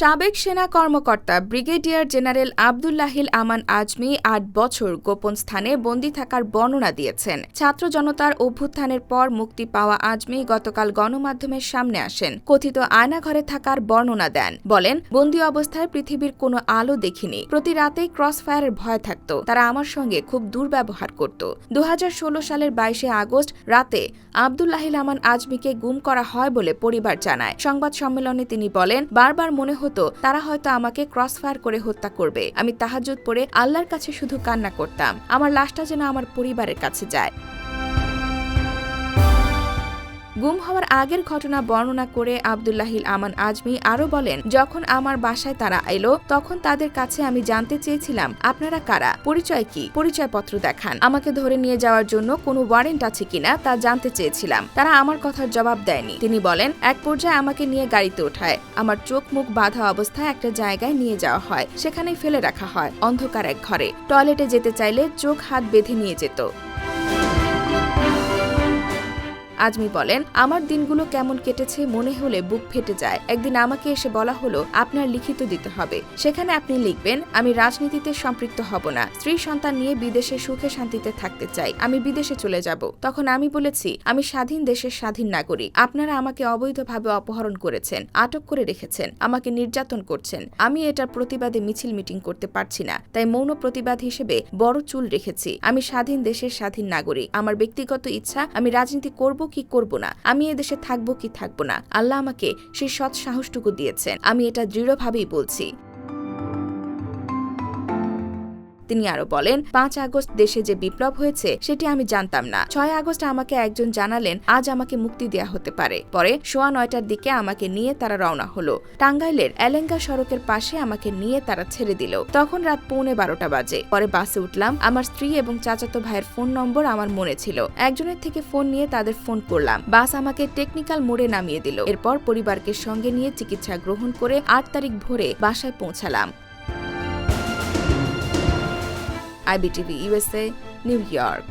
সাবেক সেনা কর্মকর্তা ব্রিগেডিয়ার জেনারেল আবদুল্লাহিল আমান আজমি আট বছর গোপন স্থানে বন্দী থাকার বর্ণনা দিয়েছেন। ছাত্র জনতার অভ্যুত্থানের পর মুক্তি পাওয়া আজমি গতকাল গণমাধ্যমের সামনে আসেন। কথিত আয়নাঘরে থাকার বর্ণনা দেন। বলেন, বন্দী অবস্থায় পৃথিবীর কোনো আলো দেখিনি। প্রতি রাতেই ক্রস ফায়ারের ভয় থাকত। তারা আমার সঙ্গে খুব দুর্ব্যবহার করত। দু হাজার ষোলো সালের বাইশে আগস্ট রাতে আবদুল্লাহিল আমান আজমিকে গুম করা হয় বলে পরিবার জানায়। সংবাদ সম্মেলনে তিনি বলেন, বারবার মনে হতো, তারা হয়তো আমাকে ক্রস ফায়ার করে হত্যা করবে। আমি তাহাজুদ পড়ে আল্লাহর কাছে শুধু কান্না করতাম। আমার লাশটা যেন আমার পরিবারের কাছে যায়। গুম হওয়ার আগের ঘটনা বর্ণনা করে আবদুল্লাহিল আমান আজমি আরও বলেন, যখন আমার বাসায় তারা এলো, তখন তাদের কাছে আমি জানতে চেয়েছিলাম, আপনারা কারা? পরিচয় কি? পরিচয়পত্র দেখান। আমাকে ধরে নিয়ে যাওয়ার জন্য কোনো ওয়ারেন্ট আছে কিনা তা জানতে চেয়েছিলাম। তারা আমার কথার জবাব দেয়নি। তিনি বলেন, এক পর্যায়ে আমাকে নিয়ে গাড়িতে ওঠায়। আমার চোখ মুখ বাঁধা অবস্থায় একটা জায়গায় নিয়ে যাওয়া হয়। সেখানেই ফেলে রাখা হয়। অন্ধকার এক ঘরে। টয়লেটে যেতে চাইলে চোখ হাত বেঁধে নিয়ে যেত। আজমি বলেন, আমার দিনগুলো কেমন কেটেছে মনে হলে বুক ফেটে যায়। একদিন আমাকে এসে বলা হলো, আপনার লিখিত দিতে হবে। সেখানে আপনি লিখবেন, আমি রাজনীতিতে সম্পৃক্ত হব না। স্ত্রী সন্তান নিয়ে বিদেশে সুখে শান্তিতে থাকতে চাই। আমি বিদেশে চলে যাব। তখন আমি বলেছি, আমি স্বাধীন দেশের স্বাধীন নাগরিক। আপনারা আমাকে অবৈধভাবে অপহরণ করেছেন, আটক করে রেখেছেন, আমাকে নির্যাতন করছেন। আমি এটার প্রতিবাদে মিছিল মিটিং করতে পারছি না। তাই মৌন প্রতিবাদ হিসেবে বড় চুল রেখেছি। আমি স্বাধীন দেশের স্বাধীন নাগরিক। আমার ব্যক্তিগত ইচ্ছা, আমি রাজনীতি করব কি করব না? আমি এদেশে থাকব কি থাকব না? আল্লাহ আমাকে সেই সৎ সাহসটুকু দিয়েছেন। আমি এটা দৃঢ়ভাবেই বলছি। তিনি আরও বলেন, পাঁচ আগস্ট দেশে যে বিপ্লব হয়েছে, সেটি আমি জানতাম না। ছয় আগস্ট আমাকে একজন জানালেন, আজ আমাকে মুক্তি দেয়া হতে পারে। পরে সোয়া নয়টার দিকে আমাকে নিয়ে তারা রওনা হলো। টাঙ্গাইলের এলেঙ্গা সড়কের পাশে আমাকে নিয়ে তারা ছেড়ে দিল। তখন রাত পৌনে বারোটা বাজে। পরে বাসে উঠলাম। আমার স্ত্রী এবং চাচাতো ভাইয়ের ফোন নম্বর আমার মনে ছিল। একজনের থেকে ফোন নিয়ে তাদের ফোন করলাম। বাস আমাকে টেকনিক্যাল মোড়ে নামিয়ে দিল। এরপর পরিবারকে সঙ্গে নিয়ে চিকিৎসা গ্রহণ করে আট তারিখ ভোরে বাসায় পৌঁছালাম। IBTV USA, New York.